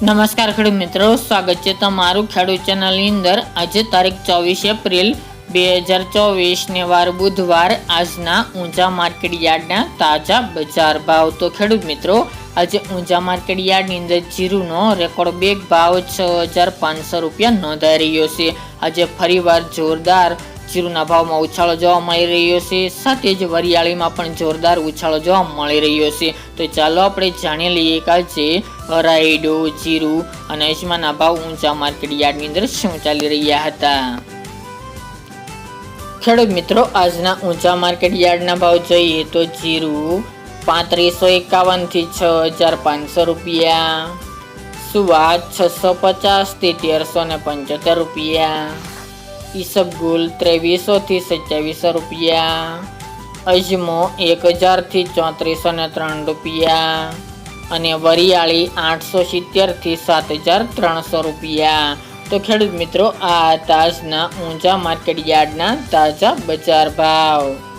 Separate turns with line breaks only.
નમસ્કાર ખેડૂત મિત્રો, સ્વાગત છે તમારું ખેડૂત ચેનલની અંદર. આજે તારીખ ચોવીસ એપ્રિલ બે હજાર ચોવીસને વાર બુધવાર, આજના ઊંચા માર્કેટ યાર્ડના તાજા બજાર ભાવ. તો ખેડૂત મિત્રો, આજે ઊંચા માર્કેટ યાર્ડની અંદર જીરુનો રેકોર્ડ બેગ ભાવ છ હજાર પાંચસો રૂપિયા નોંધાઈ રહ્યો છે. આજે ફરીવાર જોરદાર જીરુના ભાવમાં ઉછાળો જોવા મળી રહ્યો છે. સાથે જ વરિયાળીમાં પણ જોરદાર ઉછાળો જોવા મળી રહ્યો છે. તો ચાલો આપણે જાણી લઈએ કે આજે રાયડો, જીરું અને અજમાના ભાવ ઊંચા માર્કેટ યાર્ડની અંદર શું ચાલી રહ્યા હતા? ખેડૂત મિત્રો, આજના ઊંચા માર્કેટ યાર્ડના ભાવ જોઈએ તો જીરું પાંત્રીસો એકાવનથી છ હજાર પાંચસો રૂપિયા, સુવા છસો પચાસથી તેરસો ને પંચોતેર રૂપિયા ઈસબગુલ ત્રેવીસોથી સત્યાવીસો રૂપિયા. અજમો એક હજારથી ચોત્રીસો ને ત્રણ રૂપિયા. અને વરિયાળી આઠસો સિત્તેરથી સાત હજાર ત્રણસો રૂપિયા. તો ખેડૂત મિત્રો, આ તાજના ઊંચા માર્કેટ યાર્ડના તાજા બજાર ભાવ.